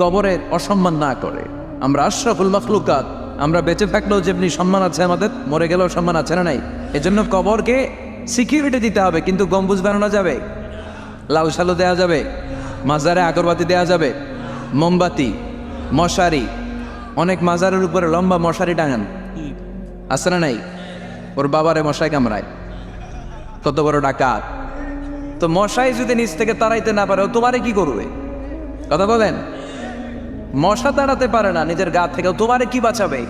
কবরের অসম্মান না করে। আমরা আশরাফুল মখলুকাত, আমরা বেঁচে থাকলেও যেমনি সম্মান আছে আমাদের, মরে গেলেও সম্মান আছে না নাই? এজন্য কবরকে সিকিউরিটি দিতে হবে, কিন্তু গম্বুজ বানানো যাবে? লাল সালো দেওয়া যাবে? মাজারে আগরবাতি দেওয়া যাবে? মোমবাতি, মশারি? অনেক মাজারের উপরে লম্বা মশারি টাঙান। আছে না নাই? ওর বাবারে মশাই কামড়ায়। কত বড় ডাকাত। তো মশাই যদি নিচ থেকে তাড়াইতে না পারে, ও তোমারে কি করবে? কথা বলেন? মশা তাড়াতে পারে না, নিজের গা থেকে তোমারে কি বাঁচাবে?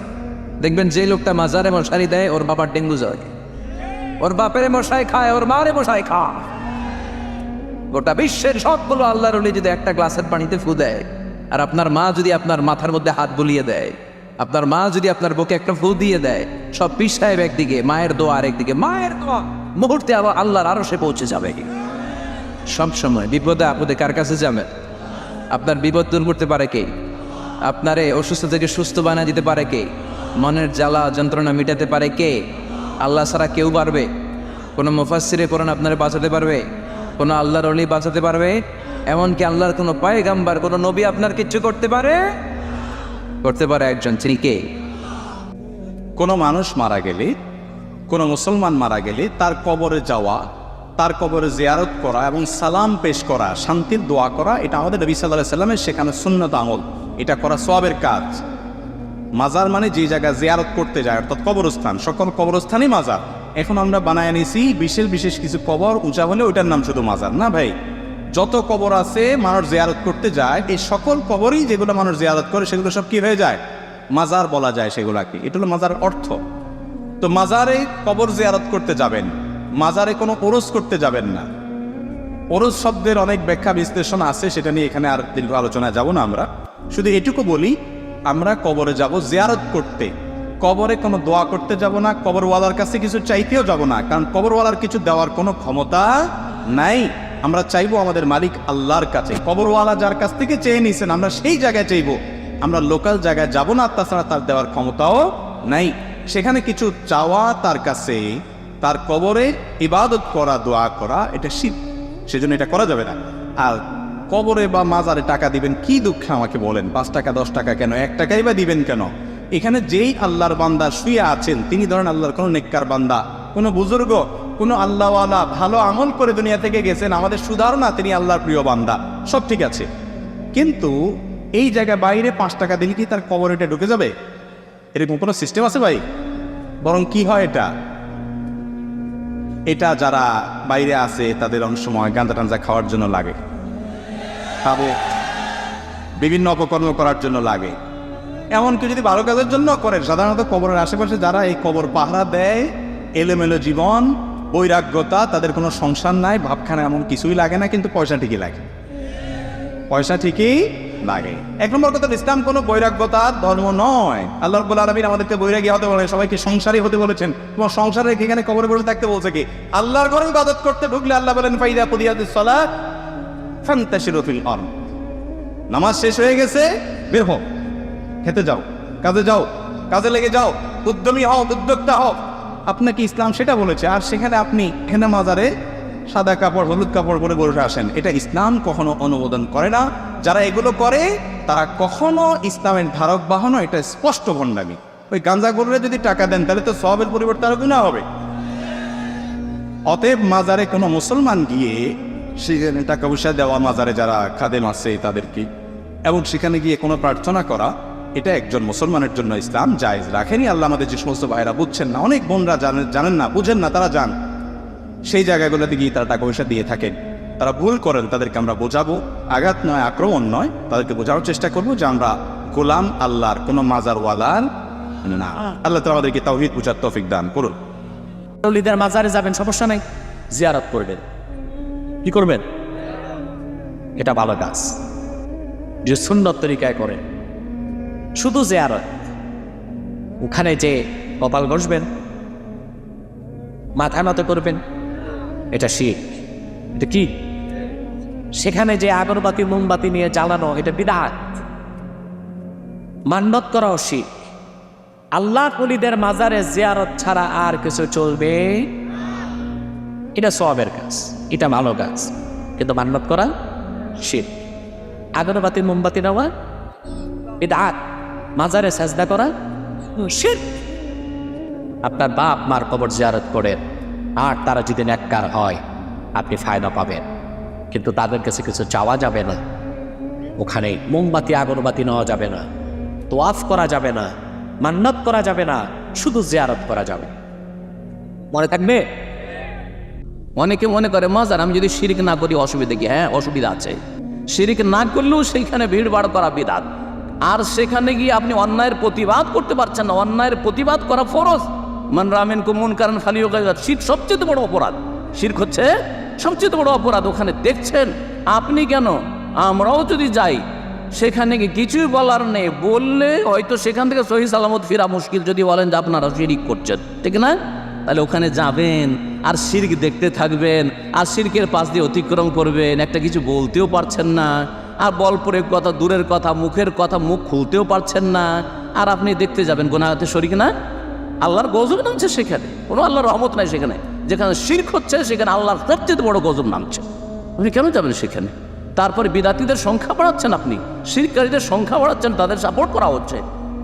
দেখবেন যে লোকটা মাজারে মশারি দেয়, ওর বাবার ডেঙ্গু জ্বর। ওর বাপেরে মশাই খায়, ওর মারে মশাই খায় গোটা বিশ্বের সবগুলো আল্লাহর যদি একটা গ্লাসের পানিতে ফু দেয়, আর আপনার মা যদি আপনার মাথার মধ্যে হাত বুলিয়ে দেয়, আপনার মা যদি আপনার বুকে একটা ফু দিয়ে দেয়, সব পিস সাহেব একদিকে, মায়ের দোয়া আরেকদিকে, মায়ের দোয়া, মুহূর্তে আবার আল্লাহর আরও সে পৌঁছে যাবে। সব সময় বিপদে আপদে কার কাছে যাবেন? আপনার বিপদ দূর করতে পারে কে? আপনারে অসুস্থ থেকে সুস্থ বানিয়ে দিতে পারে কে? মনের জ্বালা, যন্ত্রণা মিটাতে পারে কে? আল্লাহ ছাড়া কেউ পারবে? কোনো মুফাসিরে কোরআন আপনারে বাঁচাতে পারবে? কোনো আল্লাহর অলি বাঁচাতে পারবে? এমনকি আল্লাহর কোনো পায়গাম্বার, কোনো নবী আপনার কিচ্ছু করতে পারে? করতে পারে একজন তিনি কে? কোনো মানুষ মারা গেলে, কোনো মুসলমান মারা গেলে তার কবরে যাওয়া, তার কবরে জিয়ারত করা এবং সালাম পেশ করা, শান্তির দোয়া করা, এটা আমাদের নবী সাল্লাহ সাল্লামের সেখানে সুন্নত আমল। এটা করা সবের কাজ। মাজার মানে যে জায়গায় জিয়ারত করতে যায়, অর্থাৎ কবরস্থান। সকল কবরস্থানই মাজার। এখন আমরা বানায় নিছি বিশেষ বিশেষ কিছু কবর, উঁচা হলে ওইটার নাম শুধু মাজার। না ভাই, যত কবর আছে মানুষ জিয়ারত করতে যায়, এই সকল কবরই যেগুলো মানুষ জিয়ারত করে, সেগুলো সব কি হয়ে যায়? মাজার বলা যায় সেগুলাকে। এটা হলো মাজার অর্থ। তো মাজারে কবর জিয়ারত করতে যাবেন, মাজারে কোনো ওরস করতে যাবেন না। ওরস শব্দের অনেক ব্যাখ্যা বিশ্লেষণ আছে, সেটা নিয়ে এখানে আর দীর্ঘ আলোচনায় যাব না আমরা। শুধু এটুকু বলি, আমরা কবরে যাব জিয়ারত করতে। কবরে কোনো দোয়া করতে যাব না, কবরওয়ালার কাছে কিছু চাইতেও যাব না, কারণ কবরওয়ালার কিছু দেওয়ার কোনো ক্ষমতা নাই। আমরা চাইব আমাদের মালিক আল্লাহর কাছে, কবরওয়ালা যার কাছ থেকে চেয়ে নিয়েছেন আমরা সেই জায়গায় চাইব। আমরা লোকাল জায়গায় যাব না, তাছাড়া তার দেওয়ার ক্ষমতাও নাই। সেখানে কিছু চাওয়া তার কাছে, তার কবরে ইবাদত করা, দোয়া করা, এটা শীত সেজন্য এটা করা যাবে না। আর কবরে বা মাজারে টাকা দিবেন, কি দুঃখে আমাকে বলেন, পাঁচ টাকা, দশ টাকা কেন, এক টাকাই বা দিবেন কেন? এখানে যেই আল্লাহর বান্দা শুয়ে আছেন, তিনি ধরেন আল্লাহর কোনো নেককার বান্দা, কোনো বুজুর্গ, কোনো আল্লাহওয়ালা ভালো আমল করে দুনিয়া থেকে গেছেন, আমাদের সুধার না, তিনি আল্লাহর প্রিয় বান্দা, সব ঠিক আছে। কিন্তু এই জায়গায় বাইরে পাঁচ টাকা দিলে কি তার কবর এটা ঢুকে যাবে? এরকম কোনো সিস্টেম আছে ভাই? বরং কি হয় এটা? এটা যারা বাইরে আছে, তাদের অনেক সময় গাঁজা টাঞ্জা খাওয়ার জন্য লাগে। খাব। বিভিন্ন অপকর্ম করার জন্য লাগে। এমনকি যদি ভালো কাজের জন্য করেন সাধারণত কবরের আশেপাশে যারা এই কবর পাহারা দেয়, এলোমেলো জীবন, বৈরাগ্যতা, তাদের কোনো সংসার নাই, ভাবখানা এমন কিছুই লাগে না, কিন্তু পয়সা ঠিকই লাগে। পয়সা ঠিকই লাগে। এক নম্বর কথা ইসলাম কোনো বৈরাগ্যতার ধর্ম নয়। আল্লাহ রব্বুল আলমিন আমাদেরকে বৈরাগী হতে বলে সবাইকে সংসারী হতে বলেছেন। তোমার সংসারে এখানে কবরে বসে থাকতে বলছে কি? আল্লাহর ঘরে ইবাদত করতে ঢুকলে আল্লাহ বলেন, ফাইদা পুদিয়াদিস সালাত। নামাজ শেষ হয়ে গেছে, বের খেতে যাও, কাজে যাও, কাজে লেগে যাও, উদ্যমী হও, উদ্যোক্তা হও। আপনাকে ইসলাম সেটা বলেছে, আর সেখানে আপনি এখানে মাজারে সাদা কাপড়, হলুদ কাপড় পরে বসে আসেন। এটা ইসলাম কখনো অনুমোদন করে না। যারা এগুলো করে, তারা কখনো ইসলামের ধারক বাহনও এটা স্পষ্ট ভণ্ডামি। ওই গাঞ্জা গরুরে যদি টাকা দেন, তাহলে তো সবের পরিবর্তে আরও গুণা হবে। অতএব মাজারে কোনো মুসলমান গিয়ে সেখানে টাকা পয়সা দেওয়া, মাজারে যারা খাদেম আছে তাদেরকে। এবং সেখানে গিয়ে কোনো প্রার্থনা করা, এটা একজন মুসলমানের জন্য ইসলাম জায়েজ। রাখেনি আল্লাহ আমাদের যে সমস্ত ভাইরা বুঝছেন না, অনেক বোনরা জানেন জানেন না, বুঝেন না, তারা যান সেই জায়গাগুলোতে গিয়ে তারা টাকা পয়সা দিয়ে থাকেন। তারা ভুল করেন, তাদেরকে আমরা বোঝাবো। আঘাত নয়, আক্রমণ নয়, তাদেরকে বোঝানোর চেষ্টা করব যে আমরা গোলাম আল্লাহর কোনো মাজারওয়ালার না। আল্লাহ তালা আমাদেরকে তাওহিদ বুঝার তৌফিক দান করুন। মাজারে যাবেন, সমস্যা নাই, জিয়ারত করবেন। কি করবেন? এটা ভালো কাজ। যে সুন্দর তরিকায় করে, শুধু জিয়ারত, ওখানে যে কপাল ঘষবেন, মাথা নত করবেন, এটা শিখ এটা কি? সেখানে যে আগরবাতি, মোমবাতি নিয়ে জ্বালানো, এটা বিদাত। মান্নত করাও শিখ আল্লাহ কলিদের মাজারে জিয়ারত ছাড়া আর কিছু চলবে? এটা সবের কাজ। এটা ভালো কাজ। কিন্তু মান্নত করা শীত আগরবাতি, মোমবাতি নেওয়া বিদাত মাজারে সাজদা করা শীত আপনার বাপ মার কবর জিয়ারত করেন আর তারা যদি ন্যাক্কার হয়, আপনি ফায়দা পাবেন। কিন্তু তাদের কাছে কিছু চাওয়া যাবে না। ওখানে মোমবাতি, আগরবাতি নেওয়া যাবে না। তোয়াফ করা যাবে না। মান্নাত করা যাবে না। শুধু জিয়ারত করা যাবে। মনে থাকবে? অনেকে মনে করে, মজার, আমি যদি শিরিক না করি, অসুবিধা কি? হ্যাঁ অসুবিধা আছে। শিরিক না করলেও সেইখানে ভিড় বাড় করা বিরাট আর সেখানে গিয়ে আপনি অন্যায়ের প্রতিবাদ করতে পারছেন না। অন্যায়ের প্রতিবাদ করা ফরজ। মান রামেন কুমন কারণ ফালিও শির সবচেয়ে বড় অপরাধ। শির্ক হচ্ছে সবচেয়ে বড় অপরাধ। ওখানে দেখছেন, আপনি কেন? আমরাও যদি যাই, সেখানে গিয়ে কিছুই বলার নেই। বললে হয়তো সেখান থেকে সহি সালামত ফিরা মুশকিল। যদি বলেন যে আপনারা শিরিক করছেন। ঠিক না? তাহলে ওখানে যাবেন, আর শির্ক দেখতে থাকবেন, আর শির্কের পাশ দিয়ে অতিক্রম করবেন, একটা কিছু বলতেও পারছেন না, আর বল প্রয়োগ কথা, দূরের কথা, মুখের কথা, মুখ খুলতেও পারছেন না, আর আপনি দেখতে যাবেন, গোনাহাতে শরিক না? আল্লাহর গজব নামছে সেখানে, কোনো আল্লাহর রহমত নাই সেখানে, যেখানে শির্ক হচ্ছে, সেখানে আল্লাহর সবচেয়ে বড় গজব নামছে। আপনি কেন যাবেন সেখানে? তারপরে বিদাতিদের সংখ্যা বাড়াচ্ছেন আপনি শিরকারীদের সংখ্যা বাড়াচ্ছেন, তাদের সাপোর্ট করা হচ্ছে।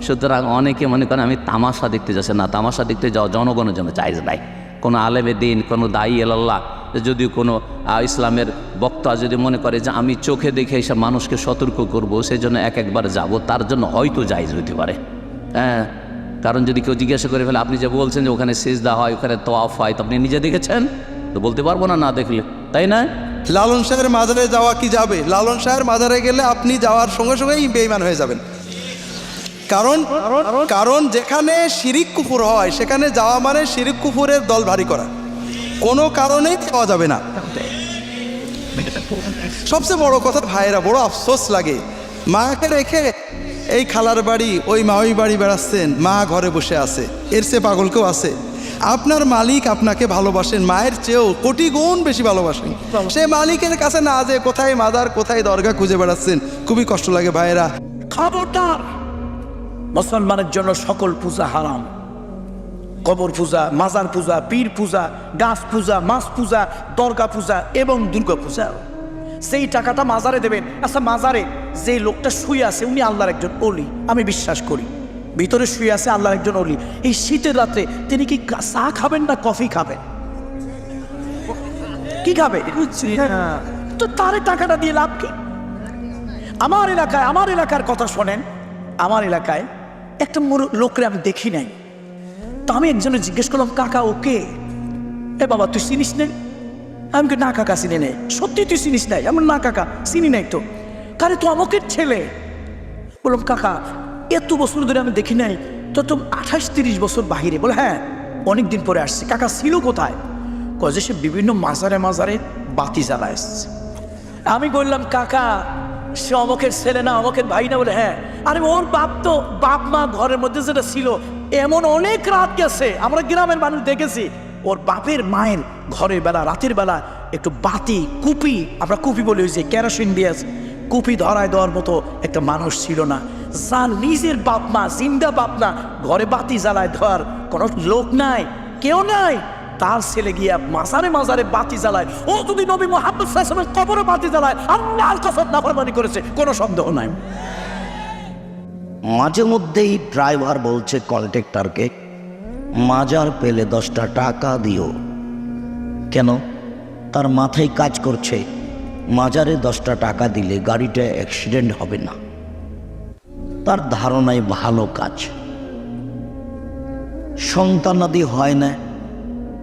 সুতরাং অনেকে মনে করেন আমি তামাশা দেখতে যাচ্ছি। না, তামাশা দেখতে যাওয়া জনগণের জন্য চাইজ নাই। কোনো আলেমে দিন, কোনো দায়ী এলাল্লাহ যদি কোনো ইসলামের বক্তা যদি মনে করে যে আমি চোখে দেখে এসব মানুষকে সতর্ক করব সেই জন্য এক একবার যাব, তার জন্য হয়তো জায়জ হইতে পারে। হ্যাঁ কারণ যদি কেউ জিজ্ঞাসা করে ফেলে, আপনি যে বলছেন যে ওখানে সেজদা হয়, ওখানে তোয়াফ হয়, তো আপনি নিজে দেখেছেন? তো বলতে পারব না না দেখলে। তাই না? লালন শাহের মাজারে যাওয়া কি যাবে? লালন শাহের মাজারে গেলে আপনি যাওয়ার সঙ্গে সঙ্গেই বেইমান হয়ে যাবেন। কারণ কারণ যেখানে শিরিক কুফুর হয়, সেখানে যাওয়া মানে শিরিক কুফুরের দল ভারী করা। কোনো কারণেই যাওয়া যাবে না। সবচেয়ে বড় কথা ভাইয়েরা, বড় আফসোস লাগে। মাকে রেখে এই খালার বাড়ি, ওই মাওই বাড়ি বেড়াচ্ছেন, মা ঘরে বসে আছে, এর চেয়ে পাগল কেউ আছে। আপনার মালিক আপনাকে ভালোবাসেন, মায়ের চেয়েও কোটি গুণ বেশি ভালোবাসেন। সে মালিকের কাছে না যে কোথায় মাদার, কোথায় দরগা খুঁজে বেড়াচ্ছেন, খুবই কষ্ট লাগে ভাইয়েরা। খবরদার! মুসলমানের জন্য সকল পূজা হারাম। কবর পূজা মাজার পূজা পীর পূজা গাছ পূজা মাছ পূজা দর্গা পূজা এবং দুর্গা পূজা। সেই টাকাটা মাজারে দেবেন। আচ্ছা মাজারে যে লোকটা শুয়ে আছে উনি আল্লাহর একজন অলি। আমি বিশ্বাস করি। ভিতরে শুয়ে আছে আল্লাহর একজন অলি। এই শীতের রাতে তিনি কি কা- চা খাবেন না কফি খাবেন? কি খাবে? তো তারে টাকাটা দিয়ে লাভ কি? আমার এলাকায় আমার এলাকার কথা শোনেন। আমার এলাকায় একটা লোকরে আমি দেখি নাই। তো আমি একজনে জিজ্ঞেস করলাম, কাকা ওকে এ বাবা, তুই চিনিস নাই? আমি না, কাকা, চিনি নেই। সত্যি তুই চিনিস নাই? আমি না, কাকা, চিনি নাই তো। কারে তো আমাকে ছেলে? বললাম, কাকা, এত বছর ধরে আমি দেখি নাই, তো তো আঠাশ তিরিশ বছর বাহিরে। বলে হ্যাঁ অনেক দিন পরে আসছে। কাকা ছিল কোথায়? যে সে বিভিন্ন মাজারে মাজারে বাতি জ্বালা এসছে। আমি বললাম, কাকা সে অমকের ছেলে না অমকের ভাই না বলে হ্যাঁ। আরে ওর বাপ তো বাপ, মা ঘরের মধ্যে যেটা ছিল, এমন অনেক রাত গেছে, আমরা গ্রামের মানুষ দেখেছি, ওর বাপের মায়ের ঘরের বেলা, রাতের বেলা একটু বাতি, কুপি, আমরা কুপি বলে যে কেরোসিন দিয়ে, কুপি ধরায় দেওয়ার মতো একটা মানুষ ছিল না। যার নিজের বাপ মা, জিন্দা বাপ না, ঘরে বাতি জ্বালায় ধর কোনো লোক নাই, কেউ নাই। তার ছেলে গিয়া মাজারে মাজারে বাতি জ্বালায়। ও যদি নবী মোহাম্মদ সাল্লামের কবরে বাতি জ্বালায় আল্লাহর কসম নাফরমানি করেছে, কোনো সন্দেহ নাই। মাঝে মধ্যেই ড্রাইভার বলছে কন্ট্রাক্টরকে মাজার পেলে দশটা টাকা দিও। কেন? তার মাথায় কাজ করছে, মাজারে দশটা টাকা দিলে গাড়িটা অ্যাক্সিডেন্ট হবে না। তার ধারণায় ভালো কাজ। সন্তানাদি হয় না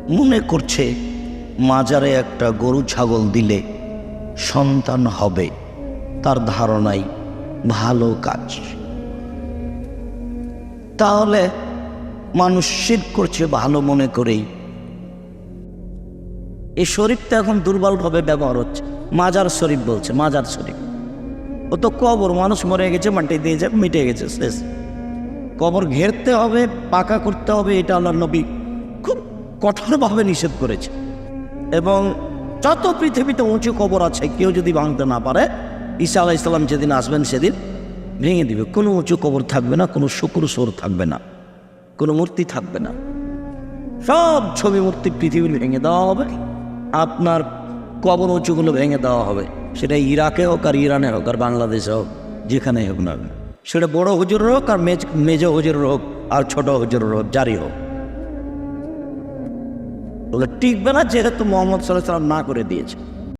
মনে করছে, মাজারে একটা গরু ছাগল দিলে সন্তান হবে, তার ধারণাই ভালো কাজ। তাহলে মানুষ শীত করছে ভালো মনে করেই। এই শরীফটা এখন দুর্বলভাবে ব্যবহার হচ্ছে। মাজার শরীফ বলছে, মাজার শরীফ। ও তো কবর, মানুষ মরে গেছে, মাটি দিয়ে যাবে মিটে গেছে, শেষ। কবর ঘেরতে হবে, পাকা করতে হবে, এটা আল্লাহ নবী কঠোরভাবে নিষেধ করেছে। এবং যত পৃথিবীতে উঁচু কবর আছে, কেউ যদি ভাঙতে না পারে, ঈসা আলাহ ইসলাম যেদিন আসবেন সেদিন ভেঙে দিবে। কোনো উঁচু কবর থাকবে না, কোনো শুক্র সোর থাকবে না, কোনো মূর্তি থাকবে না। সব ছবি মূর্তি পৃথিবীর ভেঙে দেওয়া হবে, আপনার কবর উঁচুগুলো ভেঙে দেওয়া হবে। সেটা ইরাকে হোক আর ইরানে হোক আর বাংলাদেশে হোক, যেখানেই হোক না সেটা বড় হুজুর হোক আর মেজ মেজ হুজুর হোক আর ছোট হুজুর হোক, যারই হোক। বলে টিকবে না যেহেতু মোহাম্মদ সাল্লাহ সাল্লাম না করে দিয়েছে।